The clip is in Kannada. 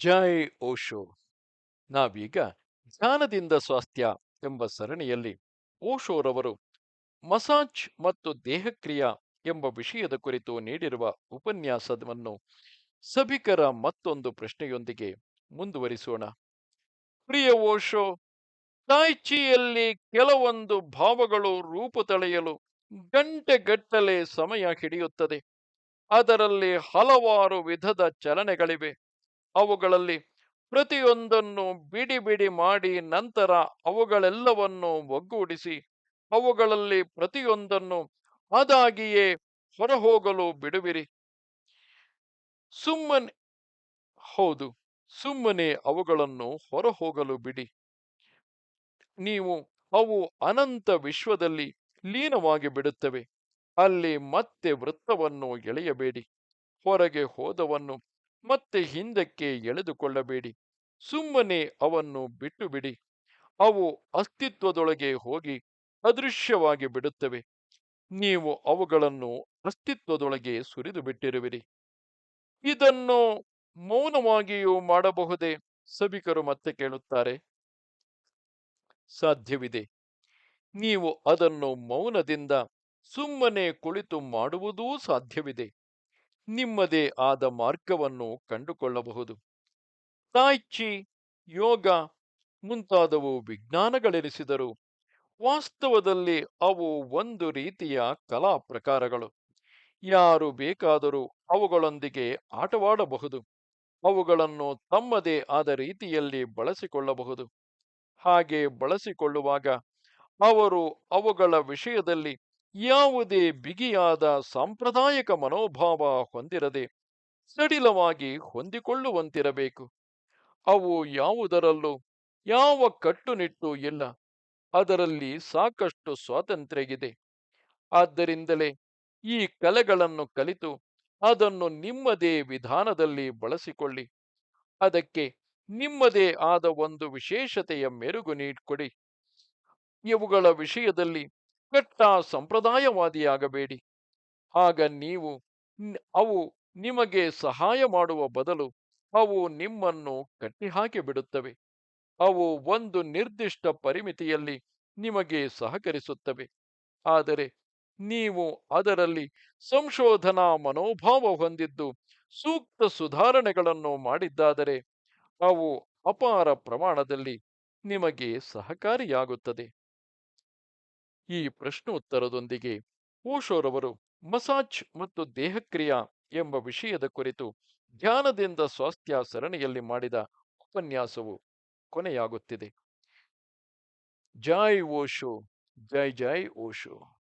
ಜೈ ಓಶೋ. ನಾವೀಗ ಧ್ಯಾನದಿಂದ ಸ್ವಾಸ್ಥ್ಯ ಎಂಬ ಸರಣಿಯಲ್ಲಿ ಓಶೋರವರು ಮಸಾಜ್ ಮತ್ತು ದೇಹಕ್ರಿಯಾ ಎಂಬ ವಿಷಯದ ಕುರಿತು ನೀಡಿರುವ ಉಪನ್ಯಾಸವನ್ನು ಸಭಿಕರ ಮತ್ತೊಂದು ಪ್ರಶ್ನೆಯೊಂದಿಗೆ ಮುಂದುವರಿಸೋಣ. ಪ್ರಿಯ ಓಶೋ ತಾಯ್ಚಿಯಲ್ಲಿ ಕೆಲವೊಂದು ಭಾವಗಳು ರೂಪು ತಳೆಯಲು ಗಂಟೆಗಟ್ಟಲೆ ಸಮಯ ಹಿಡಿಯುತ್ತದೆ. ಅದರಲ್ಲಿ ಹಲವಾರು ವಿಧದ ಚಲನೆಗಳಿವೆ. ಅವುಗಳಲ್ಲಿ ಪ್ರತಿಯೊಂದನ್ನು ಬಿಡಿ ಬಿಡಿ ಮಾಡಿ ನಂತರ ಅವುಗಳೆಲ್ಲವನ್ನು ಒಗ್ಗೂಡಿಸಿ, ಅವುಗಳಲ್ಲಿ ಪ್ರತಿಯೊಂದನ್ನು ಅದಾಗಿಯೇ ಹೊರಹೋಗಲು ಬಿಡುವಿರಿ. ಸುಮ್ಮನೆ, ಹೌದು, ಸುಮ್ಮನೆ ಅವುಗಳನ್ನು ಹೊರಹೋಗಲು ಬಿಡಿ. ನೀವು ಅವು ಅನಂತ ವಿಶ್ವದಲ್ಲಿ ಲೀನವಾಗಿ ಬಿಡುತ್ತವೆ. ಅಲ್ಲಿ ಮತ್ತೆ ವೃತ್ತವನ್ನು ಎಳೆಯಬೇಡಿ. ಹೊರಗೆ ಹೋದವನ್ನು ಮತ್ತೆ ಹಿಂದಕ್ಕೆ ಎಳೆದುಕೊಳ್ಳಬೇಡಿ. ಸುಮ್ಮನೆ ಅವನ್ನು ಬಿಟ್ಟು ಬಿಡಿ ಅವು ಅಸ್ತಿತ್ವದೊಳಗೆ ಹೋಗಿ ಅದೃಶ್ಯವಾಗಿ ಬಿಡುತ್ತವೆ. ನೀವು ಅವುಗಳನ್ನು ಅಸ್ತಿತ್ವದೊಳಗೆ ಸುರಿದು ಬಿಟ್ಟಿರುವಿರಿ. ಇದನ್ನು ಮೌನವಾಗಿಯೂ ಮಾಡಬಹುದೇ? ಸಭಿಕರು ಮತ್ತೆ ಕೇಳುತ್ತಾರೆ. ಸಾಧ್ಯವಿದೆ. ನೀವು ಅದನ್ನು ಮೌನದಿಂದ ಸುಮ್ಮನೆ ಕುಳಿತು ಮಾಡುವುದೂ ಸಾಧ್ಯವಿದೆ. ನಿಮ್ಮದೇ ಆದ ಮಾರ್ಗವನ್ನು ಕಂಡುಕೊಳ್ಳಬಹುದು. ತಾಯ್ಚಿ, ಯೋಗ ಮುಂತಾದವು ವಿಜ್ಞಾನಗಳೆನಿಸಿದರು. ವಾಸ್ತವದಲ್ಲಿ ಅವು ಒಂದು ರೀತಿಯ ಕಲಾ ಪ್ರಕಾರಗಳು. ಯಾರು ಬೇಕಾದರೂ ಅವುಗಳೊಂದಿಗೆ ಆಟವಾಡಬಹುದು. ಅವುಗಳನ್ನು ತಮ್ಮದೇ ಆದ ರೀತಿಯಲ್ಲಿ ಬಳಸಿಕೊಳ್ಳಬಹುದು. ಹಾಗೆ ಬಳಸಿಕೊಳ್ಳುವಾಗ ಅವರು ಅವುಗಳ ವಿಷಯದಲ್ಲಿ ಯಾವುದೇ ಬಿಗಿಯಾದ ಸಾಂಪ್ರದಾಯಿಕ ಮನೋಭಾವ ಹೊಂದಿರದೆ ಸಡಿಲವಾಗಿ ಹೊಂದಿಕೊಳ್ಳುವಂತಿರಬೇಕು. ಅವು ಯಾವುದರಲ್ಲೂ ಯಾವ ಕಟ್ಟುನಿಟ್ಟು ಇಲ್ಲ. ಅದರಲ್ಲಿ ಸಾಕಷ್ಟು ಸ್ವಾತಂತ್ರ್ಯ ಇದೆ ಆದ್ದರಿಂದಲೇ ಈ ಕಲೆಗಳನ್ನು ಕಲಿತು ಅದನ್ನು ನಿಮ್ಮದೇ ವಿಧಾನದಲ್ಲಿ ಬಳಸಿಕೊಳ್ಳಿ. ಅದಕ್ಕೆ ನಿಮ್ಮದೇ ಆದ ಒಂದು ವಿಶೇಷತೆಯ ಮೆರುಗು ನೀಡಿಕೊಡಿ. ಇವುಗಳ ವಿಷಯದಲ್ಲಿ ಕಟ್ಟ ಸಂಪ್ರದಾಯವಾದಿಯಾಗಬೇಡಿ. ಆಗ ನೀವು ಅವು ನಿಮಗೆ ಸಹಾಯ ಮಾಡುವ ಬದಲು ಅವು ನಿಮ್ಮನ್ನು ಕಟ್ಟಿಹಾಕಿ ಬಿಡುತ್ತವೆ. ಅವು ಒಂದು ನಿರ್ದಿಷ್ಟ ಪರಿಮಿತಿಯಲ್ಲಿ ನಿಮಗೆ ಸಹಕರಿಸುತ್ತವೆ. ಆದರೆ ನೀವು ಅದರಲ್ಲಿ ಸಂಶೋಧನಾ ಮನೋಭಾವ ಹೊಂದಿದ್ದು ಸೂಕ್ತ ಸುಧಾರಣೆಗಳನ್ನು ಮಾಡಿದ್ದಾದರೆ ಅವು ಅಪಾರ ಪ್ರಮಾಣದಲ್ಲಿ ನಿಮಗೆ ಸಹಕಾರಿಯಾಗುತ್ತದೆ. ಈ ಪ್ರಶ್ನೋತ್ತರದೊಂದಿಗೆ ಓಶೋರವರು ಮಸಾಜ್ ಮತ್ತು ದೇಹಕ್ರಿಯಾ ಎಂಬ ವಿಷಯದ ಕುರಿತು ಧ್ಯಾನದಿಂದ ಸ್ವಾಸ್ಥ್ಯ ಸರಣಿಯಲ್ಲಿ ಮಾಡಿದ ಉಪನ್ಯಾಸವು ಕೊನೆಯಾಗುತ್ತಿದೆ. ಜೈ ಓಶೋ ಜೈ ಜೈ ಓಶೋ